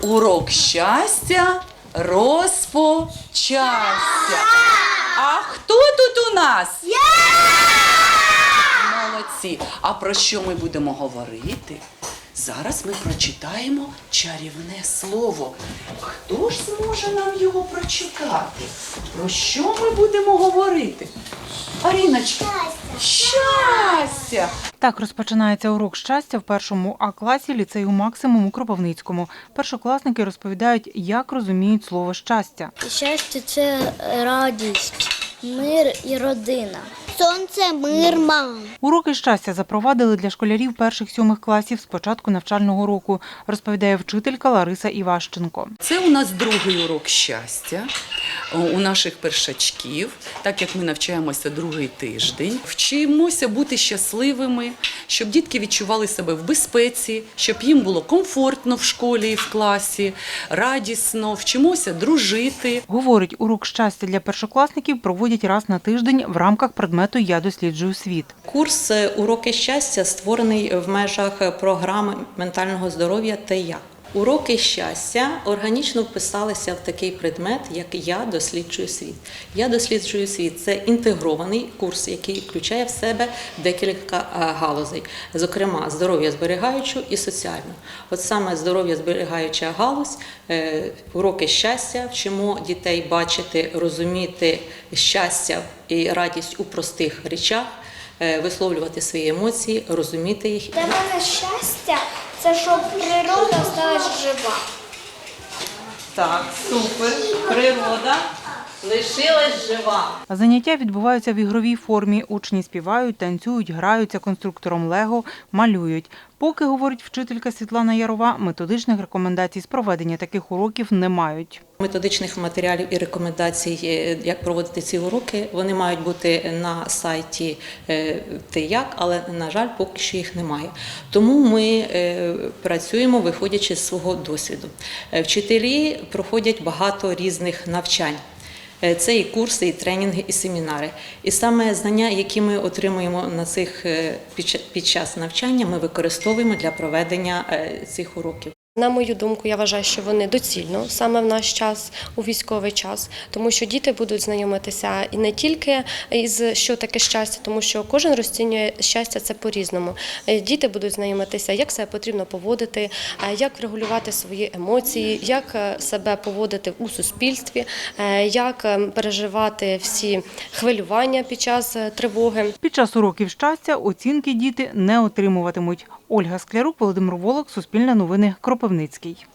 Урок щастя розпочався. А хто тут у нас? Молодці. А про що ми будемо говорити? Зараз ми прочитаємо чарівне слово. Хто ж зможе нам його прочитати? Про що ми будемо говорити? Аріночка, щастя! Так розпочинається урок щастя в першому А класі ліцею Максимум у Кропивницькому. Першокласники розповідають, як розуміють слово щастя. Щастя це радість, мир і родина. Сонце, мир, мам. Уроки щастя запровадили для школярів перших сьомих класів з початку навчального року, розповідає вчителька Лариса Іващенко. Це у нас другий урок щастя у наших першачків, так як ми навчаємося другий тиждень. Вчимося бути щасливими, щоб дітки відчували себе в безпеці, щоб їм було комфортно в школі і в класі, радісно, вчимося дружити. Говорить, урок щастя для першокласників проводять раз на тиждень в рамках предмету Я досліджую світ. Курс е, Уроки щастя створений в межах е, програми ментального здоров'я та я. Уроки щастя органічно вписалися в такий предмет, як Я досліджую світ. Я досліджую світ це інтегрований курс, який включає в себе декілька е, галузей, зокрема здоров'я зберігаючу і соціальну. От саме здоров'я зберігаюча галузь, е, уроки щастя вчимо дітей бачити, розуміти щастя і радість у простих речах, е, висловлювати свої емоції, розуміти їх. Для мене щастя це щоб природа стала жива. Так, супер. Природа лишилась жива. Заняття відбуваються в ігровій формі. Учні співають, танцюють, граються конструктором Лего, малюють. Поки, говорить вчителька Світлана Ярова, методичних рекомендацій з проведення таких уроків не мають. Методичних матеріалів і рекомендацій, е, як проводити ці уроки, вони мають бути на сайті е, ТИЯК, але, на жаль, поки що їх немає. Тому ми е, працюємо, виходячи з свого досвіду. Вчителі проходять багато різних навчань. Е, Це і курси, і тренінги, і семінари. І саме знання, які ми отримуємо на цих е, під час навчання, ми використовуємо для проведення е, цих уроків. На мою думку, я вважаю, що вони доцільно саме в наш час, у військовий час, тому що діти будуть знайомитися і не тільки із що таке щастя, тому що кожен розцінює щастя це по-різному. Е, Діти будуть знайомитися, як себе потрібно поводити, е, як регулювати свої емоції, як е, себе поводити у суспільстві, як переживати всі хвилювання під час тривоги. Під час уроків щастя оцінки діти не отримуватимуть. Ольга Склярук, Володимир Волок, Суспільне новини, Кропивницький.